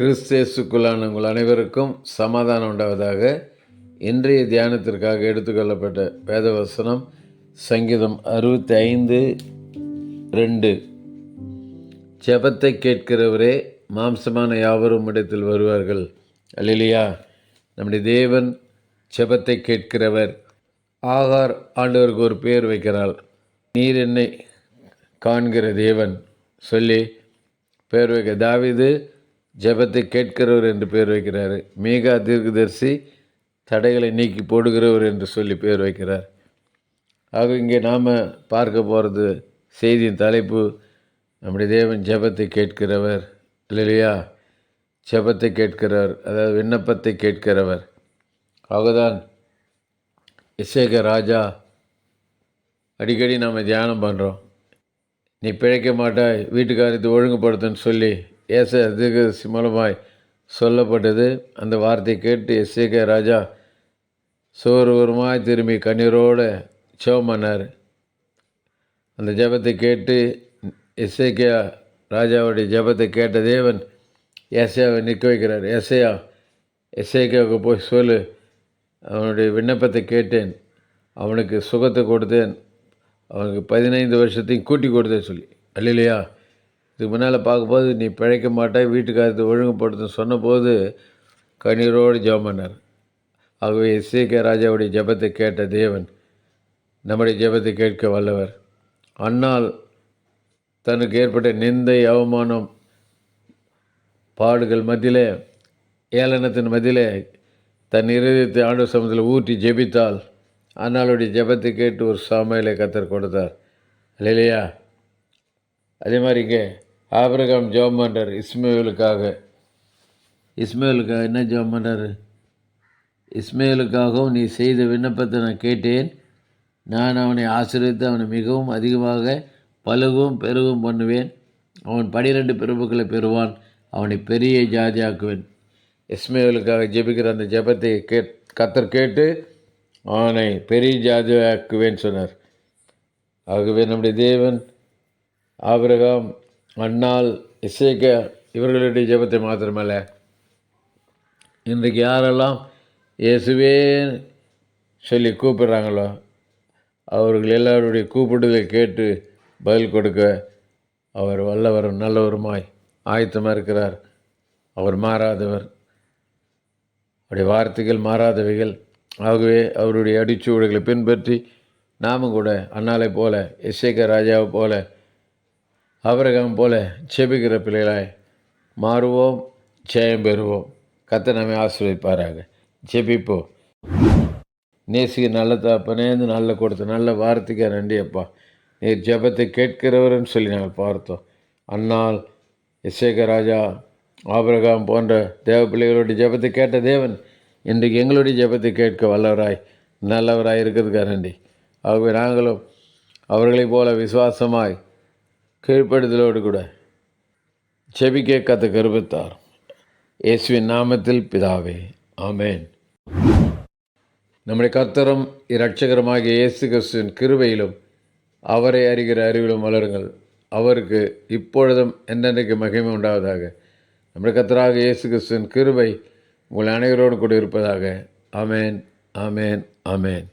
கிறிஸ்தேசுக்குள்ளான உங்கள் அனைவருக்கும் சமாதானம் உண்டாவதாக இன்றைய தியானத்திற்காக எடுத்துக்கொள்ளப்பட்ட வேதவசனம் சங்கீதம் அறுபத்தி ஐந்து ரெண்டு. ஜபத்தை கேட்கிறவரே மாம்சமான யாவரும் இடத்தில் வருவார்கள். அல்லையா நம்முடைய தேவன் ஜபத்தை கேட்கிறவர். ஆகார் ஆண்டவருக்கு ஒரு பேர் வைக்கிறாள். நீர் என்னை காண்கிற தேவன். சொல்லி பேர் வைக்க. தாவிது ஜெபத்தை கேட்கிறவர் என்று பேர் வைக்கிறார். மேகா தீர்க்கதரிசி தடைகளை நீக்கி போடுகிறவர் என்று சொல்லி பேர் வைக்கிறார். ஆக இங்கே நாம் பார்க்க போகிறது செய்தியின் தலைப்பு நம்முடைய தேவன் ஜெபத்தை கேட்கிறவர். இல்லையா? ஜெபத்தை கேட்கிறவர் அதாவது விண்ணப்பத்தை கேட்கிறவர். ஆகதான் இசேக ராஜா அடிக்கடி நாம் தியானம் பண்ணுறோம் நீ பிழைக்க மாட்டாய் வீட்டுக்காரத்தை ஒழுங்குபடுத்துன்னு சொல்லி ஏச தீர்க்கதரிசி மூலமாய் சொல்லப்பட்டது. அந்த வார்த்தை கேட்டு எஸ்ஏகே ராஜா சோர்வருமாய் திரும்பி கண்ணீரோடு ஜெபம் பண்ணார் அந்த ஜெபத்தை கேட்டு எஸ்ஏகே ராஜாவுடைய ஜெபத்தை கேட்ட தேவன் எஸ்ஐயாவை நிற்க வைக்கிறார். எஸ்ஐயா எஸ்ஐகேவுக்கு போய் சொல்லு அவனுடைய விண்ணப்பத்தை கேட்டேன் அவனுக்கு சுகத்தை கொடுத்தேன் அவனுக்கு பதினைந்து வருஷத்தையும் கூட்டி கொடுத்தேன் சொல்லி. அல்லையா இதுக்கு முன்னால் பார்க்கும்போது நீ பிழைக்க மாட்டாய் வீட்டுக்காரத்தை ஒழுங்குபடுத்துன்னு சொன்னபோது கண்ணீரோடு ஜெபம் பண்ணார். ஆகவே கே ராஜாவுடைய ஜெபத்தை கேட்ட தேவன் நம்முடைய ஜெபத்தை கேட்க வல்லவர். அன்னால் தனக்கு ஏற்பட்ட நிந்தை அவமானம் பாடுகள் மத்தியிலே ஏளனத்தின் மதிலே தன் இருதயத்தை ஆண்டு சமத்தில் ஊற்றி ஜெபித்தால் அன்னாளுடைய ஜெபத்தை கேட்டு ஒரு சாமையிலே கத்தர் கொடுத்தார். இல்லையா அதே மாதிரி இங்கே ஆபிரகாம் ஜெபம் பண்ணுறார் இஸ்மேலுக்காக. இஸ்மேலுக்காக என்ன ஜோம் பண்ணுறாரு இஸ்மேலுக்காகவும் நீ செய்த விண்ணப்பத்தை நான் கேட்டேன். நான் அவனை ஆசிரியத்து அவனை மிகவும் அதிகமாக பழுகவும் பெருகும் பண்ணுவேன். அவன் பனிரெண்டு பிறப்புகளை பெறுவான். அவனை பெரிய ஜாதியாக்குவேன். இஸ்மேலுக்காக ஜெபிக்கிற அந்த ஜெபத்தை கேட் கத்தர் கேட்டு அவனை பெரிய ஜாதியாக்குவேன் சொன்னார். ஆகவே நம்முடைய தேவன் ஆபிரகாம் அண்ணால் இசைக்க இவர்களுடைய ஜெபத்தை மாத்திரமல்ல. இன்றைக்கு யாரெல்லாம் இயேசுவே சொல்லி கூப்பிட்றாங்களோ அவர்கள் எல்லாருடைய கூப்பிடுதலை கேட்டு பதில் கொடுக்க அவர் வல்லவரும் நல்லவருமாய் ஆயத்தமாக இருக்கிறார். அவர் மாறாதவர். அவருடைய வார்த்தைகள் மாறாதவைகள். ஆகவே அவருடைய அடிச்சுவடுகளை பின்பற்றி நாமும் கூட அண்ணாலை போல இசைக்க ராஜாவை போல அவரகம் போல செபிக்கிற பிள்ளைகளாய் மாறுவோம் ஜெயம் பெறுவோம். கத்தை நம்மை ஆசிரியப்பாராக ஜெபிப்போம் நேசிக்கு நல்ல தாப்பனேந்து நல்ல கொடுத்த நல்ல வார்த்தைக்கு நன்றி அப்பா. நீர் ஜெபத்தை கேட்கிறவர்னு சொல்லி நாங்கள் பார்த்தோம். அன்னால் இசேகராஜா ஆபரகாம் போன்ற தேவ பிள்ளைகளுடைய ஜெபத்தை கேட்ட தேவன் இன்றைக்கு எங்களுடைய ஜெபத்தை கேட்க வல்லவராய் நல்லவராய் இருக்கிறதுக்கா நன்றி. ஆகவே நாங்களும் அவர்களைப் போல விசுவாசமாய் கீழ்ப்படுதலோடு கூட செபிக்க கத்த கருபத்தார் இயேசுவின் நாமத்தில் பிதாவே ஆமேன். நம்முடைய கத்தரம் இரட்சகரமாகிய இயேசு கிறிஸ்துவின் கிருபையிலும் அவரை அறிகிற அறிவிலும் வளருங்கள். அவருக்கு இப்பொழுதும் என்றென்றைக்கு மகிமை உண்டாவதாக. நம்முடைய கத்தராக இயேசு கிறிஸ்துவின் கிருபை உங்கள் அனைவரோடு கூட இருப்பதாக. ஆமேன் ஆமேன் ஆமேன்.